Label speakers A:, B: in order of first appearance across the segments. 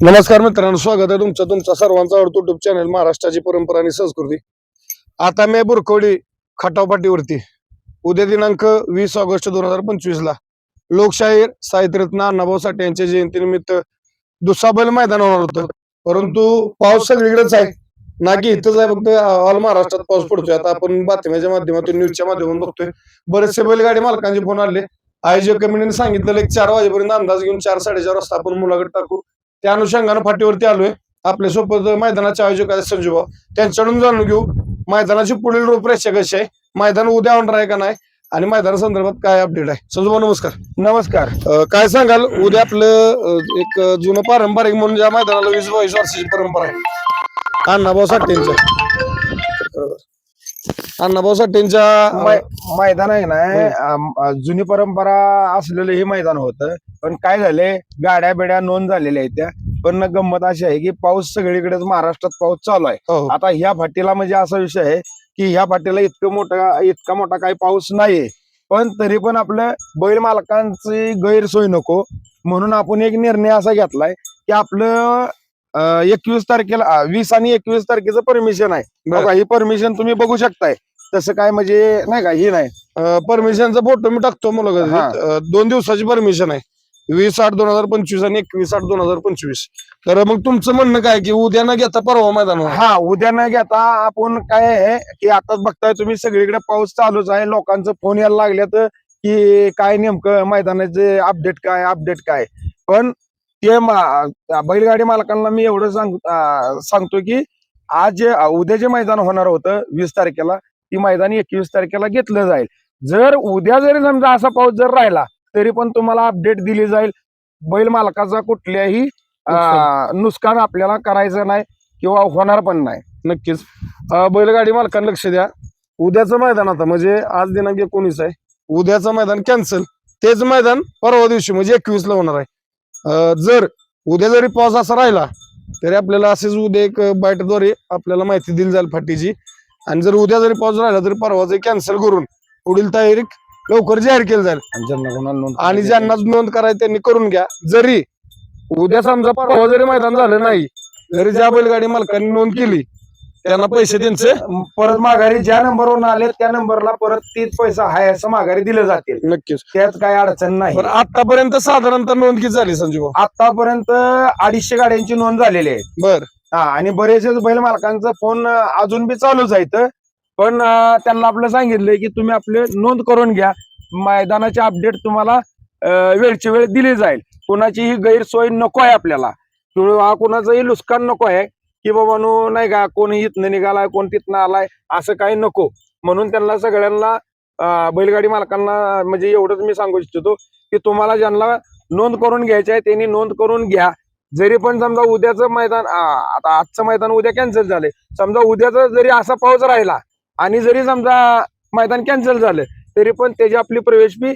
A: नमस्कार मित्रांनो स्वागत आहे तुमचं. तुमचा सर्वांचा आवडतो युट्यूब चॅनल महाराष्ट्राची परंपरा आणि संस्कृती. आता मी बुरखोडी खटावपाटीवरती. उद्या दिनांक वीस ऑगस्ट दोन हजार पंचवीस ला लोकशाहीर साहित्यरत्न अण्णाभाऊ साठे यांच्या जयंतीनिमित्त दुसाबैल मैदान होणार होतं. परंतु पाऊस सगळीकडेच आहे. ना की इथंच आहे फक्त ऑल महाराष्ट्रात पाऊस पडतोय. आता आपण बातम्याच्या माध्यमातून न्यूजच्या माध्यमातून बघतोय. बरेचसे बैलगाडी मालकांचे फोन आले. आयोजक कमिटीने सांगितलेलं एक चार वाजेपर्यंत अंदाज घेऊन चार साडेचार वाजता आपण मुलाकडे टाकू. त्या अनुषंगानं फाटीवरती आलोय. आपल्यासोबत मैदानाचे आयोजक आहेत संजू भाऊ. त्यांच्याकडून जाणून घेऊ मैदानाची पुढील रूपरेषा कशी आहे? मैदान उद्या होणार आहे का नाही? आणि मैदाना संदर्भात काय अपडेट आहे? संजू भाऊ नमस्कार.
B: नमस्कार.
A: काय सांगाल? उद्या आपलं एक जुनं पारंपरिक म्हणून ज्या मैदानाला वीस बावीस वर्षाची परंपरा आहे. अण्णाभाऊ साठेंच्या अण्णाभाऊ साठेंच्या
B: मै- मैदान आहे ना अ, जुनी परंपरा असलेलं हे मैदान होतं. पण काय झालंय गाड्या बिड्या नोंद झालेल्या आहेत त्या. पण गंमत अशी आहे की पाऊस सगळीकडेच महाराष्ट्रात पाऊस चालू आहे.
A: हो, हो.
B: आता ह्या फाटीला म्हणजे असा विषय आहे की ह्या फाटीला इतकं मोठा इतका मोठा काही पाऊस नाहीये. पण तरी पण आपलं बैल मालकांची गैरसोय नको. म्हणून आपण एक निर्णय असा घेतलाय की आपलं एकवीस तारखेला वीस आणि एकवीस तारखेचं परमिशन आहे. बघा ही परमिशन तुम्ही बघू शकताय. तसं काय म्हणजे नाही का ही नाही.
A: परमिशनचा फोटो मी टाकतो. अं, दोन दिवसाची परमिशन आहे. वीस आठ दोन हजार पंचवीस आणि एकवीस आठ दोन हजार पंचवीस. तर मग तुमचं म्हणणं काय की उद्या न घेता परवा मैदान?
B: हा उद्या न घेता आपण काय आहे की आता बघताय तुम्ही सगळीकडे पाऊस चालूच आहे. लोकांचं फोन यायला लागल्यात की काय नेमकं मैदानाचे अपडेट काय अपडेट काय. पण ते मा- बैलगाडी मालकांना मी एवढं सांग सांगतो की आज जे उद्या जे मैदान होणार होतं वीस तारखेला ती मैदान एकवीस तारखेला घेतलं जाईल. जर उद्या जरी समजा असा पाऊस जर राहिला तरी पण तुम्हाला अपडेट दिली जाईल. बैल मालकाचा कुठल्याही नुकसान. आपल्याला करायचं नाही किंवा होणार पण नाही.
A: नक्कीच. बैलगाडी मालकांना लक्ष द्या. उद्याचं मैदान आता म्हणजे आज दिनांक एकोणीस आहे. उद्याचं मैदान कॅन्सल तेच मैदान परवा दिवशी म्हणजे एकवीस ला होणार आहे. जर उद्या जरी पाऊस असा राहिला तरी आपल्याला असेच उद्या एक बाईटद्वारे आपल्याला माहिती दिली जाईल फाटीची. आणि जर उद्या जरी पाऊस राहिला तरी परवाचं कॅन्सल करून पुढील तारीख लवकर जाहीर केली जाईल.
B: आणि ज्यांना नोंद
A: आणि ज्यांना नोंद करायची त्यांनी करून घ्या. जरी उद्या समजा परवा जरी मैदान झालं नाही जरी ज्या बैलगाडी मालकांनी नोंद केली त्यांना पैसे त्यांचे?
B: परत माघारी ज्या नंबरवरून आले त्या नंबरला परत तीच पैसा हाय असं माघारी दिले जातील.
A: नक्कीच.
B: त्यात काय अडचण नाही.
A: आतापर्यंत साधारणतः नोंद किती झाली संजीव भाऊ?
B: आतापर्यंत अडीचशे गाड्यांची नोंद झालेली आहे
A: बर.
B: हा आणि बरेचसे बैल मालकांचा फोन अजून बी चालूच आहे इथं. पण अं, त्यांना आपलं सांगितलंय की तुम्ही आपले नोंद करून घ्या. मैदानाचे अपडेट तुम्हाला अं, वेळची वेळ दिली जाईल. कोणाचीही गैरसोय नको आहे आपल्याला. किंवा कोणाचंही नुकसान नको आहे. की बाबा नो नाही का कोण इथनं निघालाय कोण तिथनं आलाय असं काही नको. म्हणून त्यांना सगळ्यांना बैलगाडी मालकांना म्हणजे एवढंच मी सांगू इच्छितो की तुम्हाला ज्यांना नोंद करून घ्यायची आहे त्यांनी नोंद करून घ्या. जरी पण समजा उद्याचं मैदान आता आजचं मैदान उद्या कॅन्सल झालंय. समजा उद्याचा जरी असा पाऊस राहिला आणि जरी समजा मैदान कॅन्सल झालं तरी पण त्याची आपली प्रवेश फी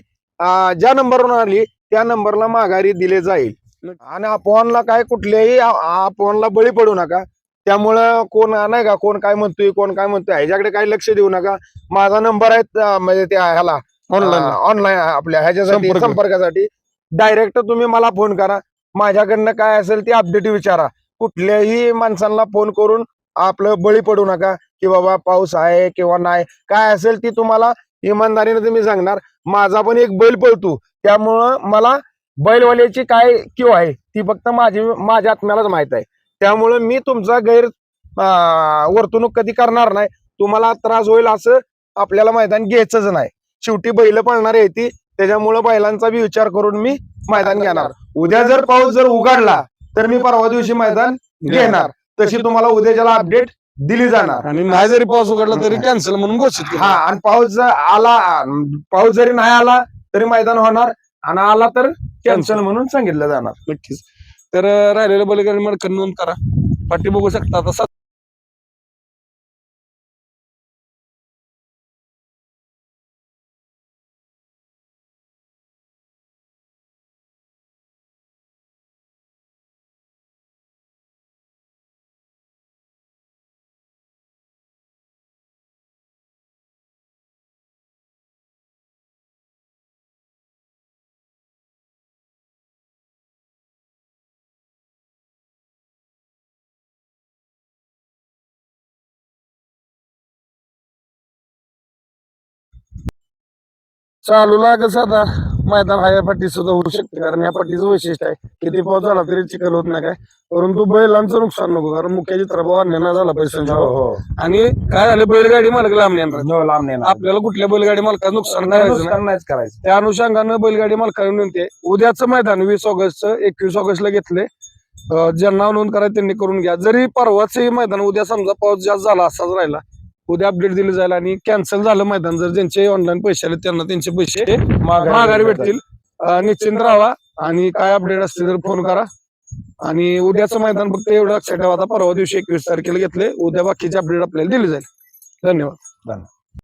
B: ज्या नंबरवरून आली त्या नंबरला माघारी दिले जाईल. आणि अफवांना काय कुठल्याही अफवांना बळी पडू नका. त्यामुळं कोण नाही का कोण काय म्हणतोय कोण काय म्हणतोय ह्याच्याकडे काही लक्ष देऊ नका. माझा नंबर आहे म्हणजे त्या ह्याला
A: ऑनलाईन
B: ऑनलाईन आपल्या ह्याच्यासाठी
A: संपर्क.
B: संपर्कासाठी. डायरेक्ट तुम्ही मला फोन करा. माझ्याकडनं काय असेल ते अपडेट विचारा. कुठल्याही माणसांना फोन करून आपलं बळी पडू नका की बाबा पाऊस आहे किंवा नाही. काय असेल ती तुम्हाला इमानदारीने तुम्ही सांगणार. माझा पण एक बैल पळतो. त्यामुळं मला बैलवाल्याची काय क्यू आहे ती फक्त माझी माझ्या आत्म्यालाच माहीत आहे. त्यामुळं मी तुमचा गैर वर्तणूक कधी करणार नाही. तुम्हाला त्रास होईल असं आपल्याला मैदान घ्यायचंच नाही. शेवटी बैल पळणार आहे ती त्याच्यामुळं बैलांचा बी विचार करून मी मैदान घेणार. उद्या जर पाऊस जर उघडला तर मी परवा दिवशी मैदान घेणार. तशी तुम्हाला उद्याच्याला अपडेट दिली जाणार.
A: आणि नाही जरी पाऊस उघडला तरी कॅन्सल म्हणून घोषित.
B: हा आणि पाऊस आला पाऊस जरी नाही आला तरी मैदान होणार. आणि आला तर कॅन्सल म्हणून सांगितलं जाणार.
A: नक्कीच. तर अं, राहिलेल्या बैलगाडी मालकांनी नोंद करा. पाठी बघू शकता. आता चालूला कसं आता. मैदान हा या पाठी सुद्धा होऊ शकते. कारण या पाठीचं वैशिष्ट्य आहे किती पाऊस झाला तरी चिखल होत नाही काय? परंतु बैलांचं नुकसान नको कारण मुख्य चित्रभाव अन्याय झाला संजय
B: हो. हो.
A: आणि काय झालं बैलगाडी मालक लांब नाही येणार.
B: हो, नेणार.
A: आपल्याला कुठल्या बैलगाडी मालकाचं नुकसान
B: नाही,
A: करायचं
B: करायचं.
A: त्या अनुषंगानं बैलगाडी मालकांनी विनंती आहे उद्याचं मैदान वीस ऑगस्ट एकवीस ऑगस्टला घेतले ज्यांना नोंद करायचं त्यांनी करून घ्या. जरी परवाच मैदान उद्या समजा पाऊस जास्त झाला असाच राहिला उद्या अपडेट दिली जाईल आणि कॅन्सल झालं मैदान. जर ज्यांचे ऑनलाईन पैसे आले त्यांना त्यांचे पैसे माघारी भेटतील. निश्चिंत राहा आणि काय अपडेट असतील तर फोन करा. आणि उद्याचं मैदान फक्त एवढं लक्षात ठेवा. आता परवा दिवशी एकवीस तारखेला घेतले. उद्या बाकीचे अपडेट आपल्याला दिले जाईल. धन्यवाद.